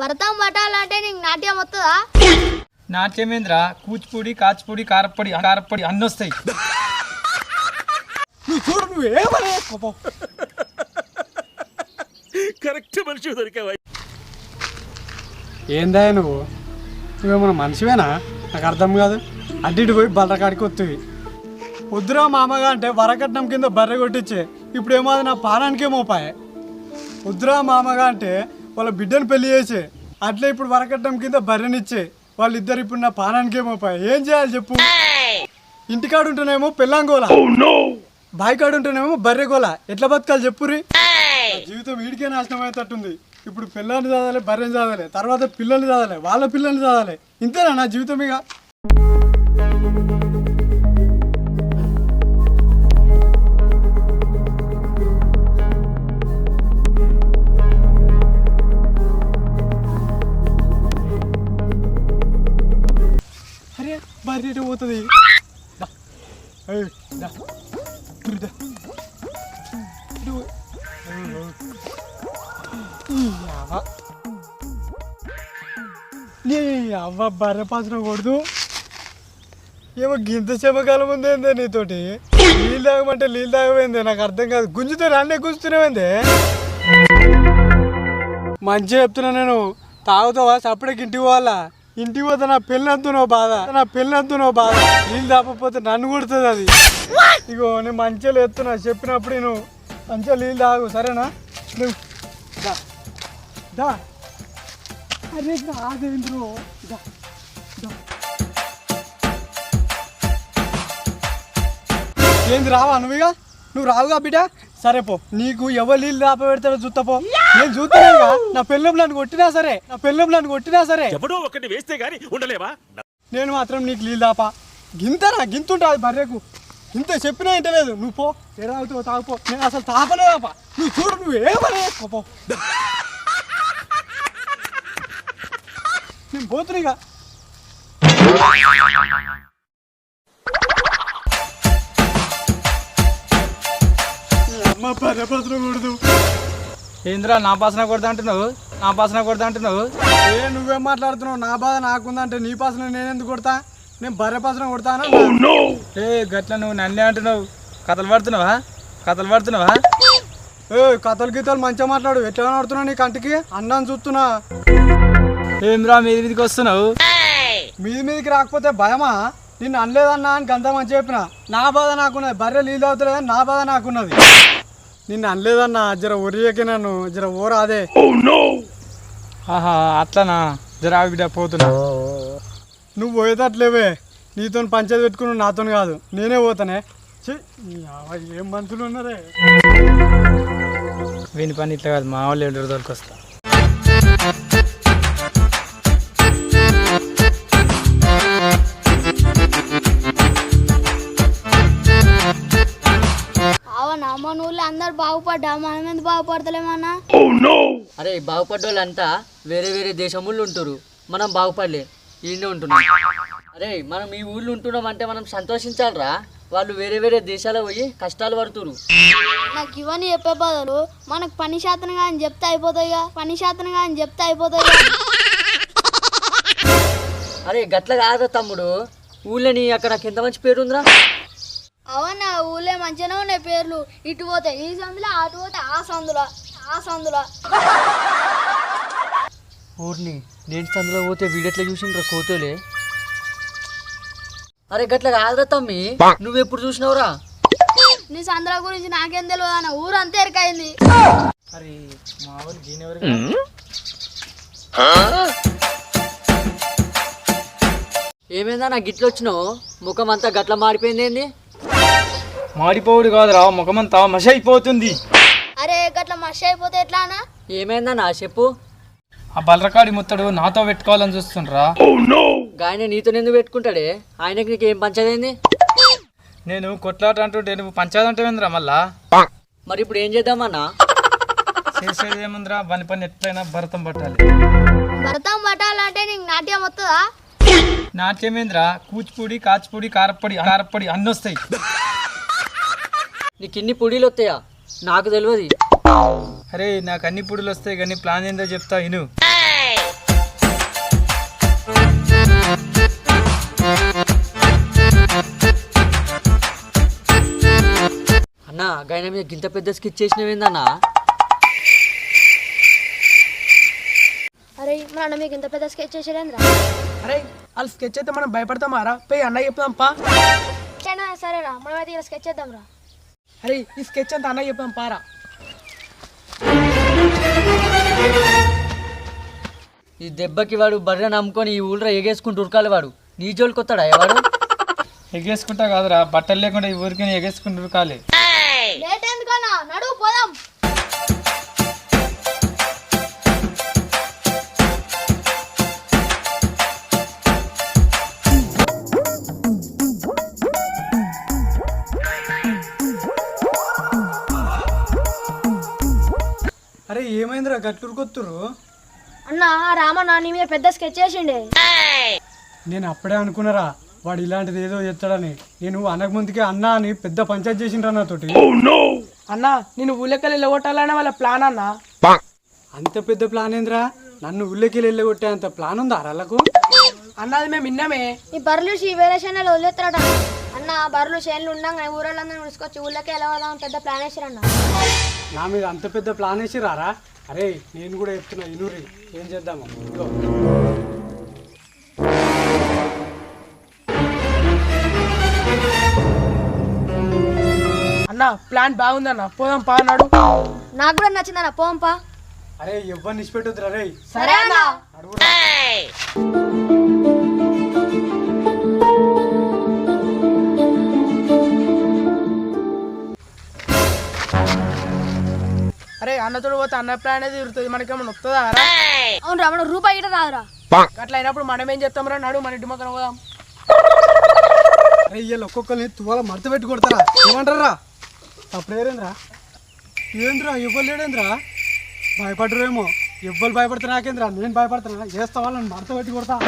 భరతం పట్టాలంటే నీకు నాట్యం వస్తుందా? నాట్యమేంద్ర? కూచిపూడి కాచిపూడి కారప్పొడి కారప్పొడి అన్నీ వస్తాయి. చూడు కరెక్ట్ మనిషి దొరికావా? ఏందా నువ్వు? నువ్వేమన్నా మనిషివేనా? నాకు అర్థం కాదు. అడ్డు ఇటు పోయి బల్లకాడికి వస్తుంది వద్దురా మామగా అంటే వరకట్నం కింద బర్రె కొట్టించే. ఇప్పుడు ఏమో అది నా పానానికే మోపాయే. వద్దురా మామగా అంటే వాళ్ళ బిడ్డను పెళ్ళి చేసే. అట్లా ఇప్పుడు వరకట్నం కింద బర్రెనిచ్చే వాళ్ళిద్దరు ఇప్పుడు నా పానానికే మోపాయే ఏం చేయాలి చెప్పు? ఇంటికాడు ఉంటేనేమో పెళ్ళాంగోల బాయికాడు ఉంటేనేమో బర్రె గోల. ఎట్లా బతకాలి చెప్పురి జీవితం వీడికే నాశనం అయ్యేటట్టుంది. ఇప్పుడు పిల్లల్ని చదవాలి బర్రెని చదవాలి తర్వాత పిల్లల్ని చదవాలి వాళ్ళ పిల్లల్ని చదవాలి. ఇంతేనా నా జీవితం ఇక? Hey, da. ఇటు దా. ఇటు పో. అవ్వ. బర్రె పాత్ర కొడుతూ ఏమో గింత చెమకాలం ఉందేందే నీతోటి నీళ్ళు తాగమంటే నీళ్ళు తాగమైందే నాకు అర్థం కాదు గుంజుతో అన్నీ గుంజుతున్నామైందే మంచిగా చెప్తున్నా నేను తాగుతావా సపరేట్ ఇంటికి పోవాలా ఇంటికి పోతే నా పెళ్ళంతునో బాధ నా పెళ్ళంతునో బాధ. నీళ్ళు తాపకపోతే నన్ను కొడుతుంది అది. ఇగో నేను మంచిగా ఎత్తున్నా చెప్పినప్పుడు నేను మంచిగా నీళ్ళు తాగు సరేనా? నువ్వు దా. దా. అరే రాదేంద్రో దా. దా. ఏంది రావా నువ్వుగా? నువ్వు రావుగా బిడ్డ? సరే పో. నీకు ఎవరు నీళ్ళు దాప పెడతాడో చూస్తా పో. నేను చూస్తానుగా నా పెళ్ళం నన్ను కొట్టినా సరే నా పెళ్ళం నన్ను కొట్టినా సరే. ఎవడో ఒకటి వేస్తే గాని ఉండలేవా? నేను మాత్రం నీకు నీళ్ళు దాపా. గింతనా గింతుంటుంది బర్రెకు. ఇంత చెప్పినా ఇంటలేదు నువ్వు పో తాగుతావు తాగుపో. నేను అసలు తాపనే దాపా. నువ్వు చూడు నువ్వు ఏమనే? పో నేను పోతున్నా అమ్మ బర్రె పత్రం కొడదు. ఏంద్రా నా పాసన కొడతా అంటున్నావు? నా పాసన కొడతా అంటున్నావు? ఏ నువ్వేం మాట్లాడుతున్నావు. నా బాధ నాకుందంటే నీ పాసన నేను ఎందుకు కొడతా? నేను బర్రె పాసన కొడతానా ఏ గట్ల నువ్వు నన్నే అంటున్నావు. కథలు పడుతున్నావా? కథలు పడుతున్నావా? ఏ కథలు గీతలు మంచిగా మాట్లాడు. ఎట్లా కనబడుతున్నావు నీ కంటికి? అన్నాను చూస్తున్నా. ఏంద్రా మీది మీదకి వస్తున్నావు? మీది మీదకి రాకపోతే భయమా? నిన్ను అనలేదన్నా అని గంత మంచి చెప్పిన. నా బాధ నాకున్నది. బర్రె నీళ్ళు అవుతలేదని నా బాధ నాకున్నది. నిన్ను అనలేదన్నా జర ఒరియకి నన్ను జర ఓరాదే. ఆహా అట్లనా? జరా బిడ్డ పోతున్నా. నువ్వు పోయేటట్లేవే. నీతో పంచాయతీ పెట్టుకున్నావు నాతో కాదు. నేనే పోతానే. ఏం మనుషులు ఉన్నారే? వీని పని ఇట్లా కాదు మా వాళ్ళు దొరికొస్తా అవునా మన ఊళ్ళో అందరు బాగుపడ్డా? మనం ఎందుకు బాగుపడతలేమన్నా? అరే బాగుపడ్డోళ్ళంతా వేరే వేరే దేశముళ్ళు ఉంటారు మనం బాగుపడలే ఈయనే ఉంటున్నాం. అరే మనం ఈ ఊళ్ళో ఉంటున్నాం అంటే మనం సంతోషించాలరా. వాళ్ళు వేరే వేరే దేశాలకు పోయి కష్టాలు పడుతురు నాకు ఇవన్నీ చెప్పే బదులు మనకు పని శాతంగా అని చెప్తే అయిపోతాయిగా? పని శాతంగా అని చెప్తే అయిపోతాయిగా? అరే గట్ల కాదా తమ్ముడు. ఊళ్ళని అక్కడ ఎంత మంచి పేరు ఉందిరా అవునా ఊళ్ళో మంచిగానే ఉన్నాయి పేర్లు. ఇటు పోతే ఈ సందులో అటు పోతే ఆ సందులో ఆ సందులో. ఊరిని నేను సందులో పోతే వీడెట్లా చూసిండ్రా కోతోలే? అరే గట్ల కాదురా తమ్మి. నువ్వెప్పుడు చూసినావురా? నీ సందుల గురించి నాకేం తెలియదు అన్న. ఊరు అంతే ఎరకైంది. అరే మా ఏమైందా నా గిట్లు వచ్చినావు ముఖం అంతా గట్ల మారిపోయింది ఏంది మాడిపోవుడు కాదురా ముఖమంతా మష అయిపోతుంది అరే గట్ల మషి అయిపోతే ఎట్లా అన్న ఏమైందా నా చెప్పు? ఆ బలరకాడి ముత్తడు నాతో పెట్టుకోవాలని చూస్తుండ్రా. గాయన నీతో ఎందుకు పెట్టుకుంటాడే? ఆయనకి నీకు ఏం పంచదైంది నేను కొట్లాట అంటుంటే నువ్వు పంచాదంటే ఏంద్రా మళ్ళా? మరి ఇప్పుడు ఏం చేద్దామన్నా చేసేది ఏముందిరా? పని పని ఎట్లయినా భరతం పట్టాలి. భరతం పట్టాలంటే నీకు నాట్యం వస్తుందా నాట్యమేంద్ర కూచిపూడి కాచిపూడి కారప్పొడి కారప్పొడి అన్నీ వస్తాయి నీకు ఇన్ని పొడీలు వస్తాయా? నాకు తెలియదు అరే నాకు అన్ని పొడులు వస్తాయి కానీ ప్లాన్ ఏందో చెప్తా ఇను. అన్న గాయన మీద గింత పెద్ద స్కిచ్ చేసినవేందన్నా? అరే మన అన్న మీకు ఇంత పెద్ద స్కెచ్ చేసేదేంద్రా అరే వాళ్ళు స్కెచ్ అయితే మనం భయపడతామారా పోయి అన్న చెప్తాం పా. సరేరా మనం అయితే ఇలా స్కెచ్ చేద్దాంరా. అరే ఈ స్కెచ్ అంతా అన్న చెప్తాం పారా. ఈ దెబ్బకి వాడు బర్రె నమ్ముకొని ఈ ఊళ్ళో ఎగేసుకుంటూ ఉరకాలి వాడు. నీ జోలికి వస్తాడా వాడు ఎగేసుకుంటా కాదురా బట్టలు లేకుండా ఈ ఊరికి ఎగేసుకుంటూ కాలే అరే ఏమైందిరా గట్లూరు కొత్తురు అన్న రామన్న నీ మీద పెద్ద స్కెచ్ చేసిండే. నేను అప్పుడే అనుకున్నారా వాడు ఇలాంటిది ఏదో చేస్తాడని. నేను అనక ముందుకే అన్న అని పెద్ద పంచాయతీ చేసిండ్రా నాతోటి. అన్న నేను ఊళ్ళకెళ్ళి వెళ్ళగొట్టాలనే వాళ్ళ ప్లాన్ అన్న. అంత పెద్ద ప్లాన్ ఏందిరా? నన్ను ఊళ్ళోకి వెళ్ళగొట్టే అంత ప్లాన్ ఉందా వాళ్ళకు అన్నది మేము విన్నామే. ఈ బర్రెలు షీ వేరే చేనులు వదిలేస్తారట అన్న బర్రెలు చేనులు ఉండగా ఊరోళ్ళందరూ తీసుకొచ్చి ఊళ్ళకి ఎలా వదామని పెద్ద ప్లాన్ వేసారన్న. నా మీద అంత పెద్ద ప్లాన్ వేసి రారా అరే నేను కూడా చెప్తున్నా ఇనురి ఏం చేద్దాము? ఇదిగో. అన్న ప్లాన్ బాగుందన్న. పోదాం పా అన్నాడు. నాకు కూడా నచ్చిందన్న పోంపా అరే ఎవరిని ఇచ్చిపెట్టొద్దురా రే సరే అన్న. అన్నతోడు పోతే అన్న ప్లాన్ అనేది తిరుగుతుంది మనకేమన్నా వస్తుందా రా? అవును రా మన రూపాయి గిట్ట రాదురా. అట్లా అయినప్పుడు మనం ఏం చేస్తాం రా? నడు మన ఇంటి మొక్కన పోదాం. అరే వీళ్ళు ఒక్కొక్కరిని తువాల మడత పెట్టి కొడతారా? ఏమంటారా? అప్పుడేరేంద్రా ఏంద్రా ఎవ్వరు లేడేంద్రా? భయపడరేమో ఎవ్వరు భయపడితే నాకేంద్రా? నేను భయపడుతున్నా చేస్తా వాళ్ళని మడత పెట్టి కొడతా.